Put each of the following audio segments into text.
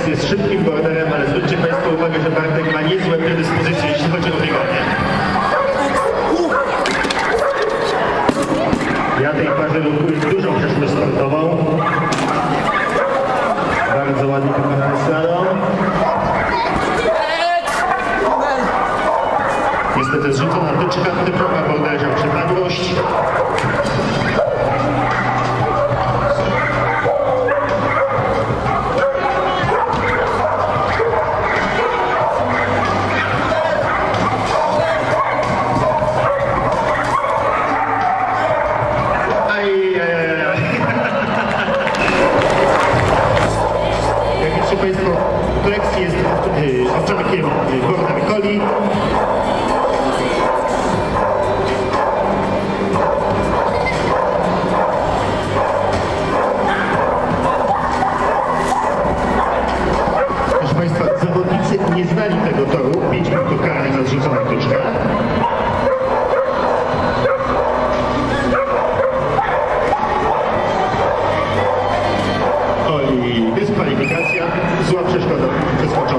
Bartek z szybkim borderem, ale zwróćcie Państwo uwagę, że Bartek ma niezłe predyspozycje, jeśli chodzi o bieganie. Ja tej parze lukuję dużą przeszłość sportową. Bardzo ładnie pokonany slalom. Niestety zrzucona tyczka, typowa owczarkiem Border Collie. Proszę Państwa, zawodnicy nie znali tego toru. 5 punktów karnych za zrzuconą tyczkę. Oj, dyskwalifikacja, zła przeszkoda przeskoczona.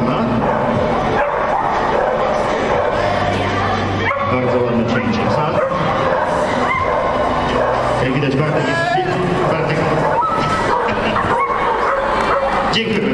Jak widać Bartek jest... Bartek... Dziękuję.